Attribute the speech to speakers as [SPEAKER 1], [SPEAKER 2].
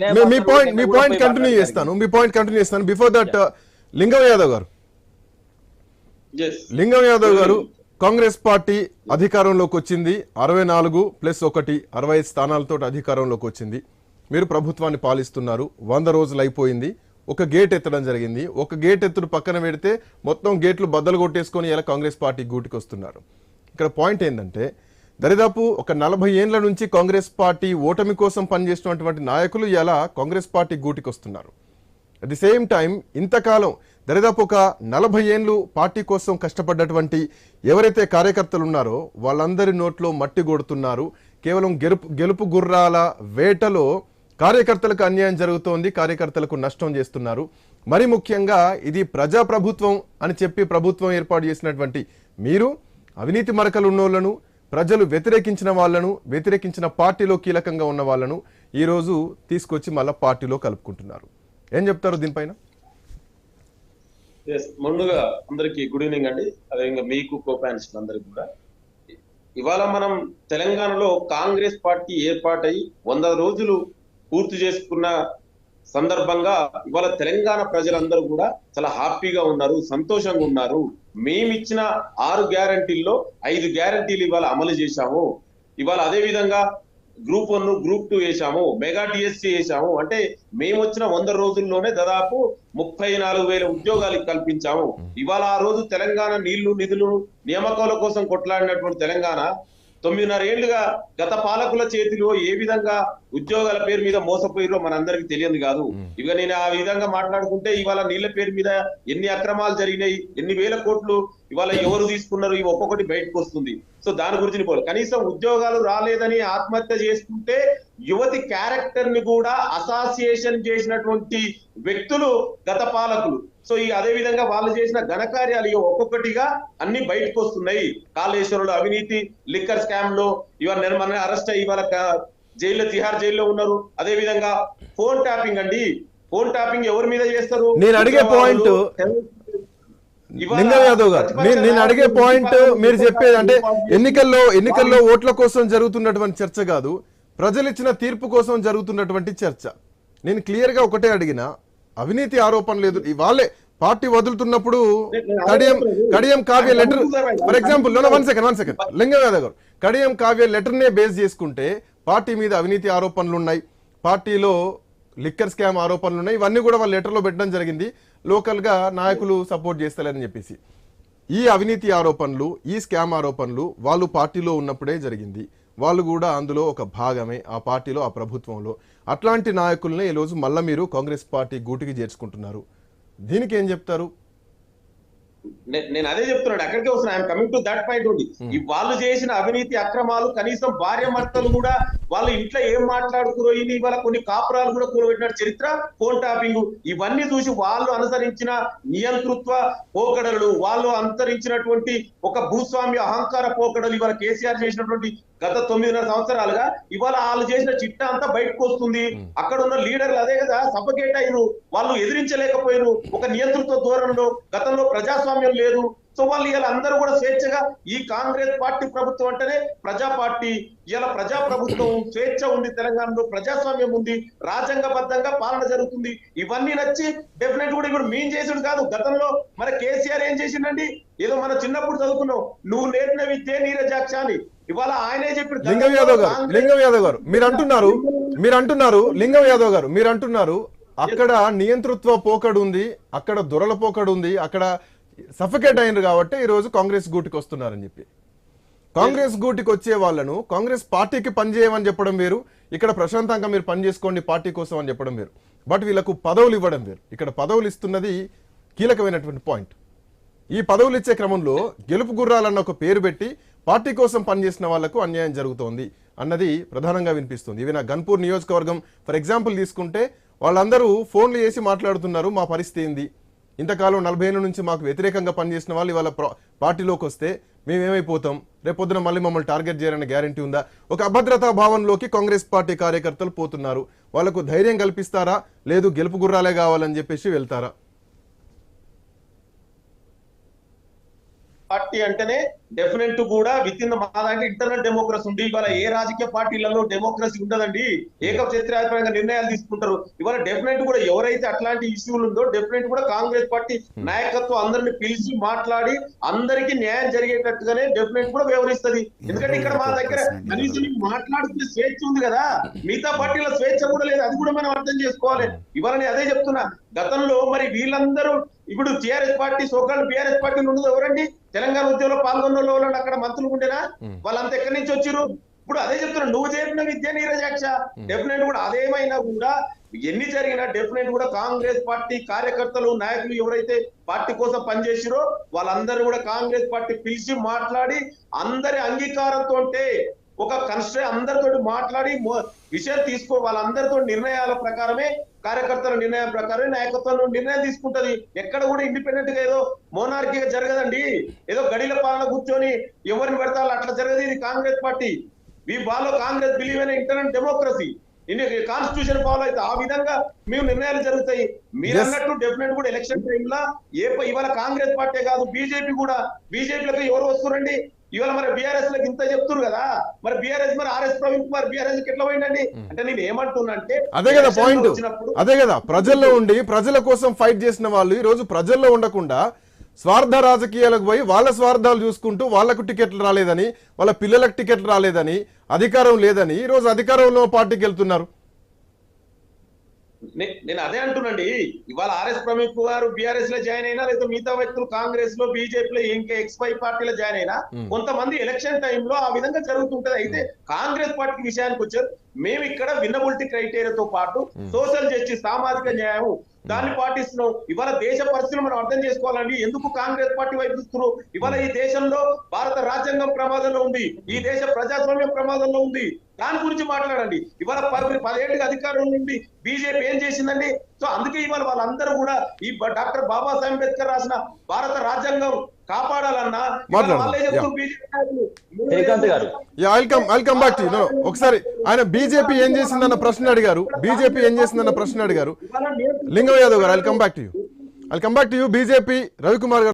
[SPEAKER 1] మీ- point మీ point
[SPEAKER 2] పోయి
[SPEAKER 1] continue. చేస్తాను. మీ పాయింట్ కంటిన్యూ చేస్తాను. బిఫోర్ దట్ లింగం యాదవ్ గారు.
[SPEAKER 3] Yes.
[SPEAKER 1] లింగం యాదవ్ గారు కాంగ్రెస్ పార్టీ అధికారంలోకి వచ్చింది. అరవై నాలుగు ప్లస్ ఒకటి అరవై ఐదు స్థానాలతో అధికారంలోకి వచ్చింది. మీరు ప్రభుత్వాన్ని పాలిస్తున్నారు. వంద రోజులు అయిపోయింది. ఒక గేట్ ఎత్తడం జరిగింది. ఒక గేట్ ఎత్తుడు పక్కన పెడితే మొత్తం గేట్లు బద్దలు కొట్టేసుకొని ఇలా కాంగ్రెస్ పార్టీ గూటికి వస్తున్నారు ఇక్కడ పాయింట్ ఏంటంటే దరిదాపు ఒక నలభై ఏండ్ల నుంచి కాంగ్రెస్ పార్టీ ఓటమి కోసం పనిచేసినటువంటి నాయకులు ఎలా కాంగ్రెస్ పార్టీ గూటికి వస్తున్నారు అట్ ది సేమ్ టైం ఇంతకాలం దరిదాపు ఒక నలభై ఏండ్లు పార్టీ కోసం కష్టపడ్డటువంటి ఎవరైతే కార్యకర్తలు ఉన్నారో వాళ్ళందరి నోట్లో మట్టి కొడుతున్నారు కేవలం గెలుపు గెలుపు గుర్రాల వేటలో కార్యకర్తలకు అన్యాయం జరుగుతోంది కార్యకర్తలకు నష్టం చేస్తున్నారు. మరి ముఖ్యంగా ఇది ప్రజాప్రభుత్వం అని చెప్పి ప్రభుత్వం ఏర్పాటు చేసినటువంటి మీరు అవినీతి మరకలు ఉన్నోళ్ళను ప్రజలు వ్యతిరేకించిన వాళ్ళను వ్యతిరేకించిన పార్టీలో కీలకంగా ఉన్న వాళ్ళను ఈరోజు తీసుకొచ్చి మళ్ళా పార్టీలో కలుపుకుంటున్నారు. ఏం చెప్తారు దీనిపైన?
[SPEAKER 3] ముందుగా అందరికి గుడ్ ఈవినింగ్ అండి. అదేవిధంగా మీకు కోపాన్స్ అందరికి కూడా. ఇవాళ మనం తెలంగాణలో కాంగ్రెస్ పార్టీ ఏర్పాటై వంద రోజులు పూర్తి చేసుకున్న సందర్భంగా ఇవాళ తెలంగాణ ప్రజలందరూ కూడా చాలా హ్యాపీగా ఉన్నారు సంతోషంగా ఉన్నారు. మేమిచ్చిన ఆరు గ్యారంటీల్లో ఐదు గ్యారంటీలు ఇవాళ అమలు చేశాము. ఇవాళ అదే విధంగా గ్రూప్ వన్ గ్రూప్ టూ వేసాము మెగా టిఎస్సీ వేసాము అంటే మేము వచ్చిన వంద రోజుల్లోనే దాదాపు ముప్పై నాలుగు వేల ఉద్యోగాలు కల్పించాము. ఇవాళ ఆ రోజు తెలంగాణ నీళ్ళు నిధులు నియామకాల కోసం కొట్లాడినటువంటి తెలంగాణ తొమ్మిదిన్నర ఏళ్ళుగా గత పాలకుల చేతిలో ఏ విధంగా ఉద్యోగాల పేరు మీద మోసపోయారో మనందరికీ తెలియదు కాదు. ఇక నేను ఆ విధంగా మాట్లాడుకుంటే ఇవాళ నీళ్ళ పేరు మీద ఎన్ని అక్రమాలు జరిగినాయి ఎన్ని వేల కోట్లు ఇవాళ ఎవరు తీసుకున్నారు ఇవి ఒక్కొక్కటి బయటకు వస్తుంది. సో దాని గురించి పోదు కనీసం ఉద్యోగాలు రాలేదని ఆత్మహత్య చేసుకుంటే యువతి క్యారెక్టర్ని కూడా అసోసియేషన్ చేసినటువంటి వ్యక్తులు గత పాలకులు. సో ఈ అదే విధంగా వాళ్ళు చేసిన ఘనకార్యాలు ఒక్కొక్కటిగా అన్ని బయటకు వస్తున్నాయి. కాళేశ్వరంలో అవినీతి లిక్కర్ స్కామ్లో ఇవాళ నిర్మాణ అరెస్ట్ అయ్యి ఇవాళ జైల్లో తిహార్ జైల్లో ఉన్నారు. అదే విధంగా ఫోన్ ట్యాపింగ్ అండి. ఫోన్ ట్యాపింగ్ ఎవరి మీద చేస్తారు?
[SPEAKER 1] నేను అడిగే
[SPEAKER 3] ఇవాళ
[SPEAKER 1] లింగం యాదవ్ గారు నేను అడిగే పాయింట్ మీరు చెప్పేది అంటే ఎన్నికల్లో ఎన్నికల్లో ఓట్ల కోసం జరుగుతున్నటువంటి చర్చ కాదు ప్రజలు ఇచ్చిన తీర్పు కోసం జరుగుతున్నటువంటి చర్చ. నేను క్లియర్గా ఒకటే అడిగిన అవినీతి ఆరోపణ లేదు వాళ్ళే party వదులుతున్నప్పుడు Kadiyam Kadiyam Kavya letter for example no one second one second Lingam Yadav గారు కడియం కావ్య లెటర్ నే బేస్ చేసుకుంటే పార్టీ మీద అవినీతి ఆరోపణలు ఉన్నాయి. పార్టీలో లిక్కర్ స్కామ్ ఆరోపణలు ఉన్నాయి. ఇవన్నీ కూడా వాళ్ళ లెటర్లో పెట్టడం జరిగింది. లోకల్గా నాయకులు సపోర్ట్ చేస్తలేరని చెప్పేసి. ఈ అవినీతి ఆరోపణలు ఈ స్కామ్ ఆరోపణలు వాళ్ళు పార్టీలో ఉన్నప్పుడే జరిగింది. వాళ్ళు కూడా అందులో ఒక భాగమే ఆ పార్టీలో ఆ ప్రభుత్వంలో. అట్లాంటి నాయకుల్ని ఈరోజు మళ్ళా మీరు కాంగ్రెస్ పార్టీ గూటికి చేర్చుకుంటున్నారు. దీనికి ఏం చెప్తారు?
[SPEAKER 3] నేను అదే చెప్తున్నాడు అక్కడికే వస్తున్నా. I'm coming to that point ఉంది ఈ వాళ్ళు చేసిన అవినీతి అక్రమాలు కనీసం భార్య భర్తలు కూడా వాళ్ళ ఇంట్లో ఏం మాట్లాడుకురో ఇది ఇవాళ కొన్ని కాపురాలు కూడా కూడబెట్టిన చరిత్ర ఫోన్ టాపింగ్ ఇవన్నీ చూసి వాళ్ళు అనుసరించిన నియంతృత్వ పోకడలు వాళ్ళు అనుసరించినటువంటి ఒక భూస్వామ్య అహంకార పోకడలు ఇవాళ కేసీఆర్ చేసినటువంటి గత తొమ్మిదిన్నర సంవత్సరాలుగా ఇవాళ వాళ్ళు చేసిన చిట్టా అంతా బయటకు వస్తుంది. అక్కడ ఉన్న లీడర్లు అదే కదా సఫకేట్ అయ్యారు వాళ్ళు ఎదిరించలేకపోయారు ఒక నియంతృత్వ ధోరణిలో గతంలో ప్రజాస్వామ్యం లేదు. సో వాళ్ళు ఇలా అందరూ కూడా స్వేచ్ఛగా ఈ కాంగ్రెస్ పార్టీ ప్రభుత్వం అంటేనే ప్రజా పార్టీ. ఇలా ప్రజా ప్రభుత్వం స్వేచ్ఛ ఉంది తెలంగాణలో ప్రజాస్వామ్యం ఉంది రాజ్యాంగబద్ధంగా పాలన జరుగుతుంది. ఇవన్నీ నచ్చి డెఫినెట్ కూడా ఇప్పుడు మేం చేసుడు కాదు. గతంలో మన కేసీఆర్ ఏం చేసిండండి? ఏదో మన చిన్నప్పుడు చదువుకున్నావు నువ్వు నేర్పిన విద్యే నీరజాక్ష అని ఇవాళ ఆయనే చెప్పి
[SPEAKER 1] లింగం యాదవ్ గారు లింగం యాదవ్ గారు మీరు అంటున్నారు మీరు అంటున్నారు లింగం యాదవ్ గారు మీరు అంటున్నారు అక్కడ నియంతృత్వ పోకడు ఉంది అక్కడ దొరల పోకడు ఉంది అక్కడ సఫకేట్ అయినారు కాబట్టి ఈరోజు కాంగ్రెస్ గూటికి వస్తున్నారని చెప్పి. కాంగ్రెస్ గూటికి వచ్చే వాళ్ళను కాంగ్రెస్ పార్టీకి పనిచేయమని చెప్పడం వేరు ఇక్కడ ప్రశాంతంగా మీరు పని చేసుకోండి పార్టీ కోసం అని చెప్పడం వేరు. బట్ వీళ్ళకు పదవులు ఇవ్వడం వేరు. ఇక్కడ పదవులు ఇస్తున్నది కీలకమైనటువంటి పాయింట్. ఈ పదవులు ఇచ్చే క్రమంలో గెలుపు గుర్రాలన్న ఒక పేరు పెట్టి పార్టీ కోసం పనిచేసిన వాళ్ళకు అన్యాయం జరుగుతోంది అన్నది ప్రధానంగా వినిపిస్తుంది. ఇవి నా గన్పూర్ నియోజకవర్గం ఫర్ ఎగ్జాంపుల్ తీసుకుంటే వాళ్ళందరూ ఫోన్లు చేసి మాట్లాడుతున్నారు మా పరిస్థితి ఏంది? ఇంతకాలం నలభై ఏళ్ళ నుంచి మాకు వ్యతిరేకంగా పనిచేసిన వాళ్ళు ఇవాళ పార్టీలోకి వస్తే మేమేమైపోతాం? రేపొద్దున మళ్ళీ మమ్మల్ని టార్గెట్ చేయాలనే గ్యారంటీ ఉందా? ఒక అభద్రతా భావంలోకి కాంగ్రెస్ పార్టీ కార్యకర్తలు పోతున్నారు. వాళ్ళకు ధైర్యం కల్పిస్తారా? లేదు గెలుపు గుర్రాలే కావాలని చెప్పేసి వెళ్తారా?
[SPEAKER 3] పార్టీ అంటేనే డెఫినెట్ కూడా విత్ ఇన్ మా దాంట్లో ఇంటర్నల్ డెమోక్రసీ ఉంది. ఇవాళ ఏ రాజకీయ పార్టీలలో డెమోక్రసీ ఉండదండి. ఏకఛత్రాధిపరంగా నిర్ణయాలు తీసుకుంటారు. ఇవాళ డెఫినెట్ కూడా ఎవరైతే అట్లాంటి ఇష్యూలు ఉందో డెఫినెట్ కూడా కాంగ్రెస్ పార్టీ నాయకత్వం అందరిని పిలిచి మాట్లాడి అందరికీ న్యాయం జరిగేటట్టుగానే డెఫినెట్ కూడా వ్యవహరిస్తది. ఎందుకంటే ఇక్కడ మా దగ్గర కనీసం నీకు మాట్లాడుకునే స్వేచ్ఛ ఉంది కదా. మిగతా పార్టీల స్వేచ్ఛ కూడా లేదు. అది కూడా మనం అర్థం చేసుకోవాలి. ఇవాళ నేను అదే చెప్తున్నా. గతంలో మరి వీళ్ళందరూ ఇప్పుడు టిఆర్ఎస్ పార్టీ సోకాళ్ళు బిఆర్ఎస్ పార్టీ ఉన్నది ఎవరండి? తెలంగాణ ఉద్యమంలో పాల్గొన్న వాళ్ళు అక్కడ మంత్రులు ఉండేనా? వాళ్ళంతా ఎక్కడి నుంచి వచ్చిర్రు? ఇప్పుడు అదే చెప్తున్నా నువ్వు చేరిన విద్య నీరజాక్ష డెఫినెట్ కూడా అదేమైనా కూడా ఎన్ని జరిగినా డెఫినెట్ కూడా కాంగ్రెస్ పార్టీ కార్యకర్తలు నాయకులు ఎవరైతే పార్టీ కోసం పనిచేసిరో వాళ్ళందరూ కూడా కాంగ్రెస్ పార్టీ పిలిచి మాట్లాడి అందరి అంగీకారంతో ఒక కన్స్ట్ర అందరితో మాట్లాడి మో- విషయం తీసుకో వాళ్ళందరితో నిర్ణయాల ప్రకారమే కార్యకర్తల నిర్ణయం ప్రకారమే నాయకత్వం నిర్ణయం తీసుకుంటది. ఎక్కడ కూడా ఇండిపెండెంట్గా ఏదో మోనార్కీగా జరగదండి. ఏదో గడిల పాలన కూర్చొని ఎవరిని పెడతారు అట్లా జరగదు. ఇది కాంగ్రెస్ పార్టీ. వి బాలో కాంగ్రెస్ బిలీవ్ అయిన ఇంటర్నల్ డెమోక్రసీ కాన్స్టిట్యూషన్ ఫాలో అయితే ఆ విధంగా మేము నిర్ణయాలు జరుగుతాయి. మీరు. అన్నట్టు డెఫినెట్ కూడా ఎలక్షన్ టైమ్లో ఏ ఇవాళ కాంగ్రెస్ పార్టీ కాదు బీజేపీ కూడా. బీజేపీలకు ఎవరు వస్తున్నారండి ఇవాళ మరి బీఆర్ఎస్లకు ఇంత చెప్తున్నారు కదా. మరి బీఆర్ఎస్ మరి ఆర్ఎస్ ప్రవీణ్ కుమార్ బీఆర్ఎస్ ఎట్లా పోయిందండి? అంటే నేను ఏమంటున్నా అంటే
[SPEAKER 1] అదే కదా పాయింట్ అదే కదా ప్రజల్లో ఉండి ప్రజల కోసం ఫైట్ చేసిన వాళ్ళు ఈ రోజు ప్రజల్లో ఉండకుండా స్వార్థ రాజకీయాలకు పోయి వాళ్ళ స్వార్థాలు చూసుకుంటూ వాళ్ళకు టికెట్లు రాలేదని వాళ్ళ పిల్లలకు టికెట్లు రాలేదని అధికారం లేదని ఈ రోజు అధికారంలో పార్టీకి వెళ్తున్నారు.
[SPEAKER 3] నేను అదే అంటున్నాండి. ఇవాళ ఆర్ఎస్ ప్రవీణ్ కుమార్ బీఆర్ఎస్లో జాయిన్ అయినా లేదా మిగతా వ్యక్తులు కాంగ్రెస్లో బీజేపీలో ఇంకా ఎక్స్ వై పార్టీలో జాయిన్ అయినా కొంతమంది ఎలక్షన్ టైంలో ఆ విధంగా జరుగుతుంటది. అయితే కాంగ్రెస్ పార్టీ విషయానికి వచ్చారు. మేము ఇక్కడ విన్నబిలిటీ క్రైటీరియాతో పాటు సోషల్ జస్టిస్ సామాజిక న్యాయం దాన్ని పాటిస్తున్నాం. ఇవాళ దేశ పరిస్థితులు మనం అర్థం చేసుకోవాలండి. ఎందుకు కాంగ్రెస్ పార్టీ వైపు చూస్తున్నారు? ఇవాళ ఈ దేశంలో భారత రాజ్యాంగం ప్రమాదంలో ఉంది. ఈ దేశ ప్రజాస్వామ్యం ప్రమాదంలో ఉంది. దాని గురించి మాట్లాడండి. ఇవాళ పది పదేళ్ళకి అధికారంలో ఉంది బీజేపీ ఏం చేసిందండి? సో అందుకే ఇవాళ వాళ్ళందరూ కూడా ఈ డాక్టర్ బాబాసాహెబ్ అంబేద్కర్ రాసిన భారత రాజ్యాంగం కాపాడాలన్నా
[SPEAKER 1] ఒకసారి ఆయన బీజేపీ ఏం చేసిందన్న ప్రశ్న అడిగారు. బీజేపీ ఏం చేసిందన్న ప్రశ్న అడిగారు. లింగం యాదవ్ గారు I'll come back to you I'll come back to you BJP Ravikumar గారు